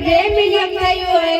બે મિનિટ થયું એટલે